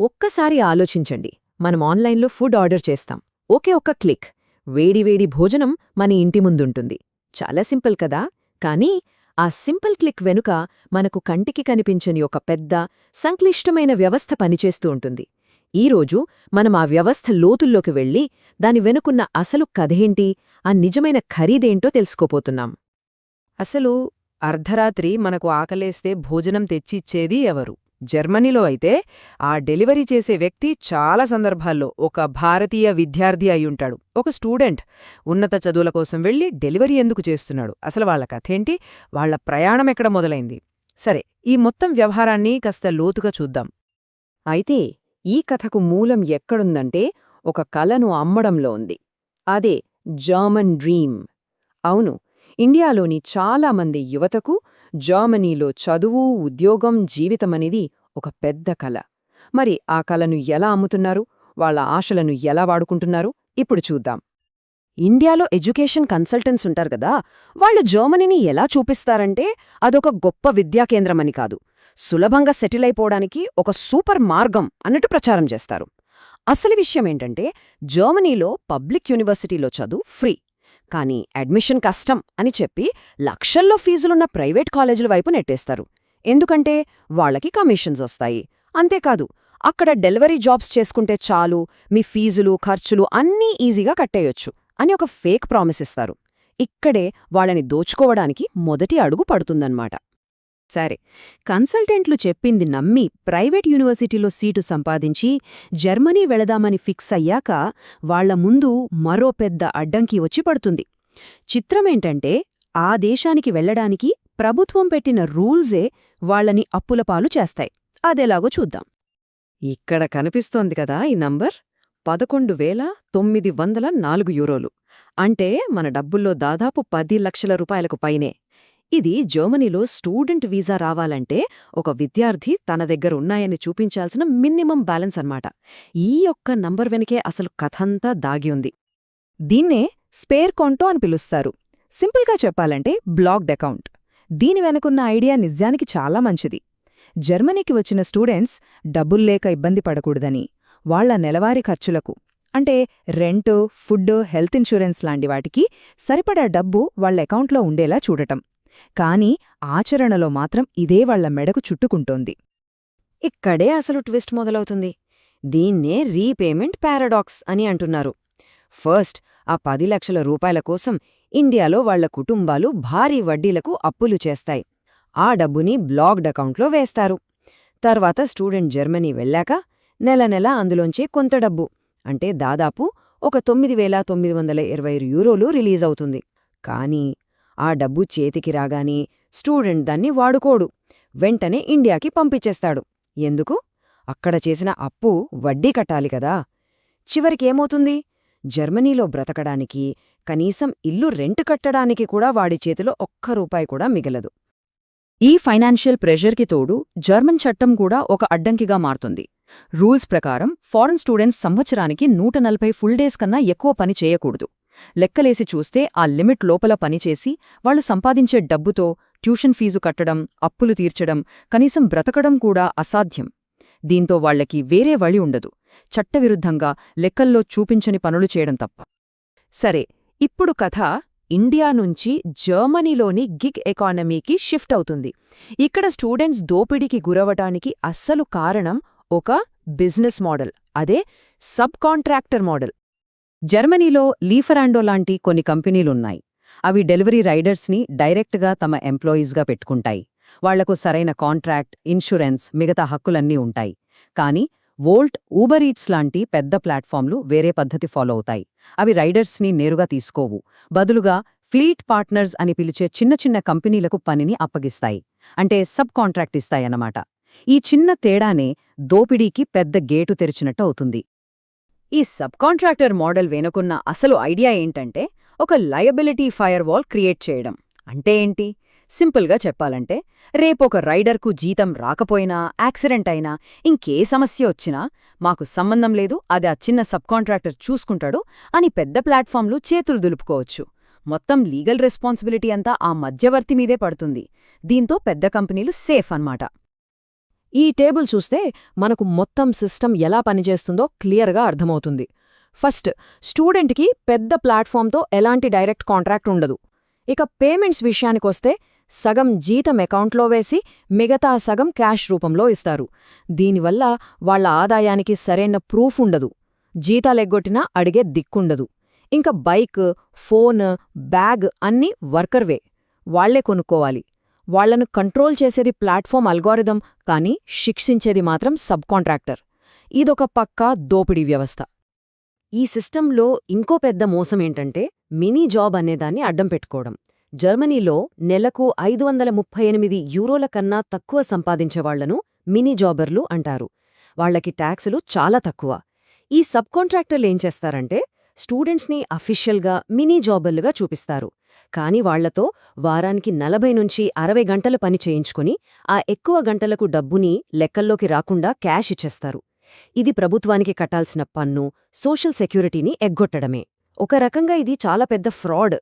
ఒక్కసారి ఆలోచించండి. మనం ఆన్లైన్లో ఫుడ్ ఆర్డర్ చేస్తాం. ఒకే ఒక్క క్లిక్. వేడివేడి భోజనం మన ఇంటి ముందుంటుంది. చాలా సింపుల్ కదా? కానీ ఆ సింపుల్ క్లిక్ వెనుక మనకు కంటికి కనిపించని ఒక పెద్ద సంక్లిష్టమైన వ్యవస్థ పనిచేస్తూ ఉంటుంది. ఈరోజు మనం ఆ వ్యవస్థ లోతుల్లోకి వెళ్ళి దాని వెనుకున్న అసలు కథేంటి ఆ నిజమైన ఖరీదేంటో తెలుసుకోపోతున్నాం. అసలు అర్ధరాత్రి మనకు ఆకలేస్తే భోజనం తెచ్చిచ్చేది ఎవరు? జర్మనీలో అయితే ఆ డెలివరీ చేసే వ్యక్తి చాలా సందర్భాల్లో ఒక భారతీయ విద్యార్థి అయ్యుంటాడు ఒక స్టూడెంట్ ఉన్నత చదువుల కోసం వెళ్ళి డెలివరీ ఎందుకు చేస్తున్నాడు? అసలు వాళ్ళ కథేంటి వాళ్ళ ప్రయాణం ఎక్కడ మొదలైంది? సరే ఈ మొత్తం వ్యవహారాన్ని కాస్త లోతుగా చూద్దాం. అయితే ఈ కథకు మూలం ఎక్కడుందంటే ఒక కలను అమ్మడంలో ఉంది. అదే జర్మన్ డ్రీమ్ అవును ఇండియాలోని చాలామంది యువతకు జర్మనీలో చదువు ఉద్యోగం జీవితమనేది ఒక పెద్ద కళ మరి ఆ కళను ఎలా అమ్ముతున్నారు? వాళ్ళ ఆశలను ఎలా వాడుకుంటున్నారు? ఇప్పుడు చూద్దాం. ఇండియాలో ఎడ్యుకేషన్ కన్సల్టెంట్స్ ఉంటారు కదా వాళ్ళు జర్మనీని ఎలా చూపిస్తారంటే అదొక గొప్ప విద్యా కేంద్రమని కాదు. సులభంగా సెటిల్ అయిపోవడానికి ఒక సూపర్ మార్గం అన్నట్టు ప్రచారం చేస్తారు. అసలు విషయమేంటంటే జర్మనీలో పబ్లిక్ యూనివర్సిటీలో చదువు ఫ్రీ. కానీ అడ్మిషన్ కష్టం అని చెప్పి లక్షల్లో ఫీజులున్న ప్రైవేట్ కాలేజీల వైపు నెట్టేస్తారు. ఎందుకంటే వాళ్ళకి కమిషన్స్ వస్తాయి. అంతేకాదు అక్కడ డెలివరీ జాబ్స్ చేసుకుంటే చాలు మీ ఫీజులు ఖర్చులు అన్నీ ఈజీగా కట్టేయొచ్చు అని ఒక ఫేక్ ప్రామిస్ ఇస్తారు. ఇక్కడే వాళ్ళని దోచుకోవడానికి మొదటి అడుగు పడుతుందన్నమాట. సరే కన్సల్టెంట్లు చెప్పింది నమ్మి ప్రైవేట్ యూనివర్సిటీలో సీటు సంపాదించి జర్మనీ వెళదామని ఫిక్స్ అయ్యాక వాళ్ళ ముందు మరో పెద్ద అడ్డంకి వచ్చి పడుతుంది. చిత్రమేంటంటే ఆ దేశానికి వెళ్ళడానికి ప్రభుత్వం పెట్టిన రూల్సే వాళ్ళని అప్పులపాలు చేస్తాయి. అదేలాగో చూద్దాం. ఇక్కడ కనిపిస్తోంది కదా ఈ నంబర్? పదకొండు వేల తొమ్మిది వందల నాలుగు యూరోలు. అంటే మన డబ్బుల్లో దాదాపు పది లక్షల రూపాయలకు పైనే. ఇది జర్మనీలో స్టూడెంట్ వీసా రావాలంటే ఒక విద్యార్థి తన దగ్గర ఉన్నాయని చూపించాల్సిన మినిమం బ్యాలెన్స్ అన్నమాట. ఈ యొక్క నంబర్ వెనకే అసలు కథంతా దాగి ఉంది. దీన్నే స్పేర్ కొంటో అని పిలుస్తారు. సింపుల్గా చెప్పాలంటే బ్లాక్డ్ అకౌంట్. దీని వెనకున్న ఐడియా నిజానికి చాలా మంచిది. జర్మనీకి వచ్చిన స్టూడెంట్స్ డబ్బుల్లేక ఇబ్బంది పడకూడదని వాళ్ళ నెలవారీ ఖర్చులకు అంటే రెంటు ఫుడ్ హెల్త్ ఇన్సూరెన్స్ లాంటి వాటికి సరిపడా డబ్బు వాళ్ళ అకౌంట్లో ఉండేలా చూడటం. కాని ఆచరణలో మాత్రం ఇదే వాళ్ళ మెడకు చుట్టుకుంటోంది. ఇక్కడే అసలు ట్విస్ట్ మొదలవుతుంది. దీన్నే రీపేమెంట్ పారాడాక్స్ అని అంటున్నారు. ఫస్ట్ ఆ పది లక్షల రూపాయల కోసం ఇండియాలో వాళ్ళ కుటుంబాలు భారీ వడ్డీలకు అప్పులు చేస్తాయి. ఆ డబ్బుని బ్లాగ్డ్ అకౌంట్లో వేస్తారు. తర్వాత స్టూడెంట్ జర్మనీ వెళ్ళాక నెల నెల అందులోంచే కొంత డబ్బు అంటే దాదాపు ఒక తొమ్మిది వేల తొమ్మిది వందల ఇరవై యూరోలు రిలీజ్ అవుతుంది. కానీ ఆ డబ్బు చేతికి రాగానే స్టూడెంట్ దాన్ని వాడుకోడు. వెంటనే ఇండియాకి పంపించేస్తాడు. ఎందుకు? అక్కడ చేసిన అప్పు వడ్డీ కట్టాలి కదా. చివరికేమవుతుంది జర్మనీలో బ్రతకడానికి కనీసం ఇల్లు రెంట్ కట్టడానికి కూడా వాడి చేతిలో ఒక్క రూపాయి కూడా మిగలదు. ఈ ఫైనాన్షియల్ ప్రెషర్కి తోడు జర్మన్ చట్టం కూడా ఒక అడ్డంకిగా మారుతుంది. రూల్స్ ప్రకారం ఫారెన్ స్టూడెంట్స్ సంవత్సరానికి నూట నలభై ఫుల్ డేస్ కన్నా ఎక్కువ పని చేయకూడదు. లెక్కలేసి చూస్తే ఆ లిమిట్ లోపల పనిచేసి వాళ్ళు సంపాదించే డబ్బుతో ట్యూషన్ ఫీజు కట్టడం అప్పులు తీర్చడం కనీసం బ్రతకడం కూడా అసాధ్యం. దీంతో వాళ్ళకి వేరే వళి ఉండదు. చట్టవిరుద్ధంగా లెక్కల్లో చూపించని పనులు చేయడం తప్ప. సరే ఇప్పుడు కథ ఇండియా నుంచి జర్మనీలోని గిగ్ ఎకానమీకి షిఫ్ట్ అవుతుంది. ఇక్కడ స్టూడెంట్స్ దోపిడీకి గురవటానికి అస్సలు కారణం ఒక బిజినెస్ మోడల్ అదే సబ్ కాంట్రాక్టర్ మోడల్. జర్మనీలో లీఫరాండో లాంటి కొన్ని కంపెనీలున్నాయి. అవి డెలివరీ రైడర్స్ని డైరెక్ట్గా తమ ఎంప్లాయీస్గా పెట్టుకుంటాయి. వాళ్ళకు సరైన కాంట్రాక్ట్ ఇన్సూరెన్స్ మిగతా హక్కులన్నీ ఉంటాయి. కానీ వోల్ట్ ఊబర్ ఈట్స్ లాంటి పెద్ద ప్లాట్ఫామ్లు వేరే పద్ధతి ఫాలో అవుతాయి. అవి రైడర్స్ని నేరుగా తీసుకోవు. బదులుగా ఫ్లీట్ పార్ట్నర్స్ అని పిలిచే చిన్న చిన్న కంపెనీలకు పనిని అప్పగిస్తాయి. అంటే సబ్ కాంట్రాక్ట్ ఇస్తాయన్నమాట. ఈ చిన్న తేడానే దోపిడీకి పెద్ద గేటు తెరిచినట్టు అవుతుంది. ఈ సబ్ కాంట్రాక్టర్ మోడల్ వెనుకున్న అసలు ఐడియా ఏంటంటే ఒక లయబిలిటీ ఫైర్ వాల్ క్రియేట్ చేయడం. అంటే ఏంటి? సింపుల్గా చెప్పాలంటే రేపొక రైడర్కు జీతం రాకపోయినా యాక్సిడెంట్ అయినా ఇంకే సమస్య వచ్చినా మాకు సంబంధం లేదు అది ఆ చిన్న సబ్ కాంట్రాక్టర్ చూసుకుంటాడు అని పెద్ద ప్లాట్ఫామ్లు చేతులు దులుపుకోవచ్చు. మొత్తం లీగల్ రెస్పాన్సిబిలిటీ అంతా ఆ మధ్యవర్తి మీదే పడుతుంది. దీంతో పెద్ద కంపెనీలు సేఫ్ అన్నమాట. ఈ టేబుల్ చూస్తే మనకు మొత్తం సిస్టమ్ ఎలా పనిచేస్తుందో క్లియర్గా అర్థమవుతుంది. ఫస్ట్ స్టూడెంట్కి పెద్ద ప్లాట్ఫామ్తో ఎలాంటి డైరెక్ట్ కాంట్రాక్ట్ ఉండదు. ఇక పేమెంట్స్ విషయానికొస్తే సగం జీతం అకౌంట్లో వేసి మిగతా సగం క్యాష్ రూపంలో ఇస్తారు. దీనివల్ల వాళ్ళ ఆదాయానికి సరైన ప్రూఫ్ ఉండదు. జీతాలెగ్గొట్టినా అడిగే దిక్కుండదు. ఇంకా బైక్ ఫోన్ బ్యాగ్ అన్నీ వర్కర్వే. వాళ్ళే కొనుక్కోవాలి. వాళ్ళను కంట్రోల్ చేసేది ప్లాట్ఫామ్ అల్గోరిథం కానీ శిక్షించేది మాత్రం సబ్ కాంట్రాక్టర్ ఇదొక పక్కా దోపిడీ వ్యవస్థ. ఈ సిస్టంలో ఇంకో పెద్ద మోసమేంటంటే మినీ జాబ్ అనేదాన్ని అడ్డం పెట్టుకోవడం. జర్మనీలో నెలకు ఐదు వందల ముప్పై ఎనిమిది యూరోల కన్నా తక్కువ సంపాదించేవాళ్ళను మినీ జాబర్లు అంటారు. వాళ్ళకి ట్యాక్సులు చాలా తక్కువ. ఈ సబ్ కాంట్రాక్టర్లు ఏం చేస్తారంటే స్టూడెంట్స్ని అఫీషియల్గా మినీ జాబర్లుగా చూపిస్తారు. కాని వాళ్ళతో వారానికి నలభై నుంచి అరవై గంటలు పని చేయించుకుని ఆ ఎక్కువ గంటలకు డబ్బుని లెక్కల్లోకి రాకుండా క్యాష్ ఇచ్చేస్తారు. ఇది ప్రభుత్వానికి కట్టాల్సిన పన్ను సోషల్ సెక్యూరిటీని ఎగ్గొట్టడమే. ఒక రకంగా ఇది చాలా పెద్ద ఫ్రాడ్.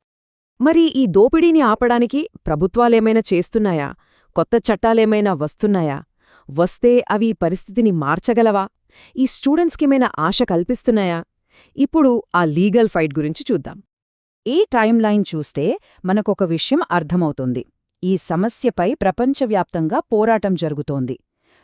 మరి ఈ దోపిడీని ఆపడానికి ప్రభుత్వాలేమైనా చేస్తున్నాయా? కొత్త చట్టాలేమైనా వస్తున్నాయా? వస్తే అవి ఈ పరిస్థితిని మార్చగలవా? ఈ స్టూడెంట్స్కేమైనా ఆశ కల్పిస్తున్నాయా? ఇప్పుడు ఆ లీగల్ ఫైట్ గురించి చూద్దాం. ఈ టైం లైన్ చూస్తే మనకొక విషయం అర్థమవుతుంది. ఈ సమస్యపై ప్రపంచవ్యాప్తంగా పోరాటం జరుగుతోంది.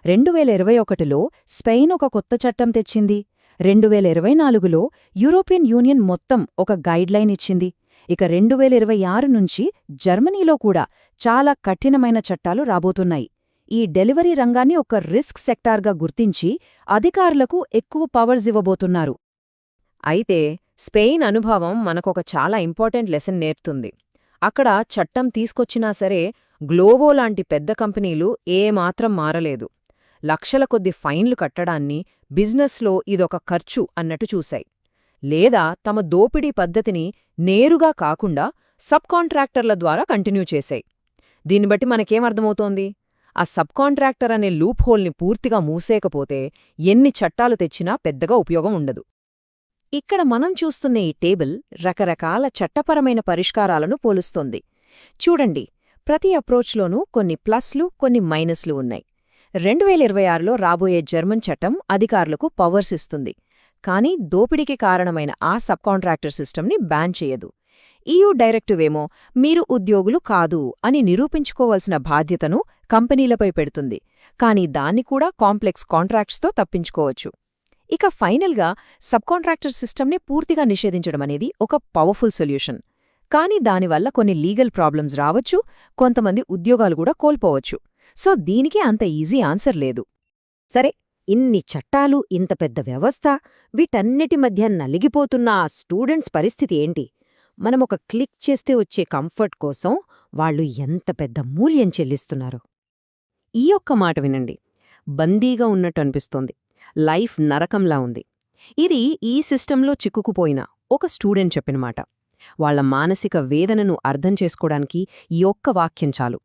రెండు వేల ఇరవై ఒకటిలో స్పెయిన్ ఒక కొత్త చట్టం తెచ్చింది. రెండు వేల ఇరవై నాలుగులో యూరోపియన్ యూనియన్ మొత్తం ఒక గైడ్లైన్ ఇచ్చింది. ఇక రెండు వేల ఇరవై ఆరు నుంచి జర్మనీలో కూడా చాలా కఠినమైన చట్టాలు రాబోతున్నాయి. ఈ డెలివరీ రంగాన్ని ఒక రిస్క్ సెక్టార్గా గుర్తించి అధికారులకు ఎక్కువ పవర్స్ ఇవ్వబోతున్నారు. అయితే స్పెయిన్ అనుభవం మనకొక చాలా ఇంపార్టెంట్ లెసన్ నేర్పుతుంది. అక్కడ చట్టం తీసుకొచ్చినా సరే గ్లోవో లాంటి పెద్ద కంపెనీలు ఏమాత్రం మారలేదు. లక్షల కొద్ది ఫైన్లు కట్టడాన్ని బిజినెస్లో ఇదొక ఖర్చు అన్నట్టు చూశాయి. లేదా తమ దోపిడీ పద్ధతిని నేరుగా కాకుండా సబ్ కాంట్రాక్టర్ల ద్వారా కంటిన్యూ చేశాయి దీన్ని బట్టి మనకేమర్థమవుతోంది? ఆ సబ్ కాంట్రాక్టర్ అనే లూప్ హోల్ని పూర్తిగా మూసేయకపోతే ఎన్ని చట్టాలు తెచ్చినా పెద్దగా ఉపయోగం ఉండదు. ఇక్కడ మనం చూస్తున్న ఈ టేబుల్ రకరకాల చట్టపరమైన పరిష్కారాలను పోలుస్తోంది. చూడండి ప్రతి అప్రోచ్లోనూ కొన్ని ప్లస్లు కొన్ని మైనస్లు ఉన్నాయి. రెండు వేల ఇరవై ఆరులో రాబోయే జర్మన్ చట్టం అధికారులకు పవర్స్ ఇస్తుంది. కానీ దోపిడీకి కారణమైన ఆ సబ్ కాంట్రాక్టర్ సిస్టమ్ని బ్యాన్ చేయదు. ఈయూ డైరెక్టివ్ ఏమో మీరు ఉద్యోగులు కాదు అని నిరూపించుకోవలసిన బాధ్యతను కంపెనీలపై పెడుతుంది. కానీ దాన్ని కూడా కాంప్లెక్స్ కాంట్రాక్ట్స్తో తప్పించుకోవచ్చు. ఇక ఫైనల్గా సబ్ కాంట్రాక్టర్ సిస్టమ్ని పూర్తిగా నిషేధించడం అనేది ఒక పవర్ఫుల్ సొల్యూషన్. కానీ దానివల్ల కొన్ని లీగల్ ప్రాబ్లమ్స్ రావచ్చు కొంతమంది ఉద్యోగాలు కూడా కోల్పోవచ్చు. సో దీనికి అంత ఈజీ ఆన్సర్ లేదు. సరే ఇన్ని చట్టాలు ఇంత పెద్ద వ్యవస్థ వీటన్నిటి మధ్య నలిగిపోతున్న ఆ స్టూడెంట్స్ పరిస్థితి ఏంటి? మనమొక క్లిక్ చేస్తే వచ్చే కంఫర్ట్ కోసం వాళ్ళు ఎంత పెద్ద మూల్యం చెల్లిస్తున్నారు? ఈ ఒక్క మాట వినండి. బందీగా ఉన్నట్టు అనిపిస్తోంది. లైఫ్ నరకంలా ఉంది. ఇది ఈ సిస్టంలో చిక్కుకుపోయిన ఒక స్టూడెంట్ చెప్పిన మాట. వాళ్ళ మానసిక వేదనను అర్థం చేసుకోవడానికి ఈ ఒక్క వాక్యం చాలు.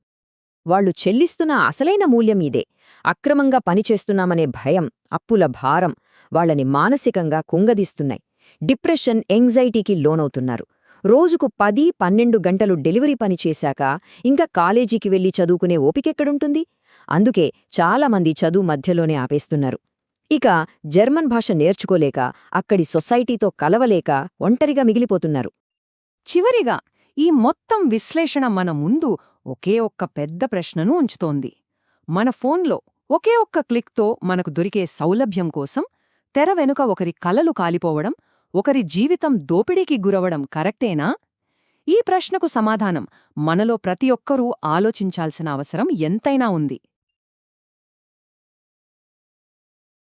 వాళ్ళు చెల్లిస్తున్న అసలైన మూల్యం ఇదే. అక్రమంగా పనిచేస్తున్నామనే భయం అప్పుల భారం వాళ్ళని మానసికంగా కుంగదీస్తున్నాయి. డిప్రెషన్ ఎంగ్జైటీకి లోనవుతున్నారు. రోజుకు పది పన్నెండు గంటలు డెలివరీ పని చేశాక ఇంకా కాలేజీకి వెళ్ళి చదువుకునే ఓపికెక్కడుంటుంది? అందుకే చాలామంది చదువు మధ్యలోనే ఆపేస్తున్నారు. ఇక జర్మన్ భాష నేర్చుకోలేక అక్కడి సొసైటీతో కలవలేక ఒంటరిగా మిగిలిపోతున్నారు. చివరిగా ఈ మొత్తం విశ్లేషణ మన ముందు ఒకే ఒక్క పెద్ద ప్రశ్నను ఉంచుతోంది. మన ఫోన్లో ఒకే ఒక్క క్లిక్తో మనకు దొరికే సౌలభ్యం కోసం తెర వెనుక ఒకరి కలలు కాలిపోవడం ఒకరి జీవితం దోపిడీకి గురవడం కరెక్టేనా? ఈ ప్రశ్నకు సమాధానం మనలో ప్రతి ఒక్కరూ ఆలోచించాల్సిన అవసరం ఎంతైనా ఉంది.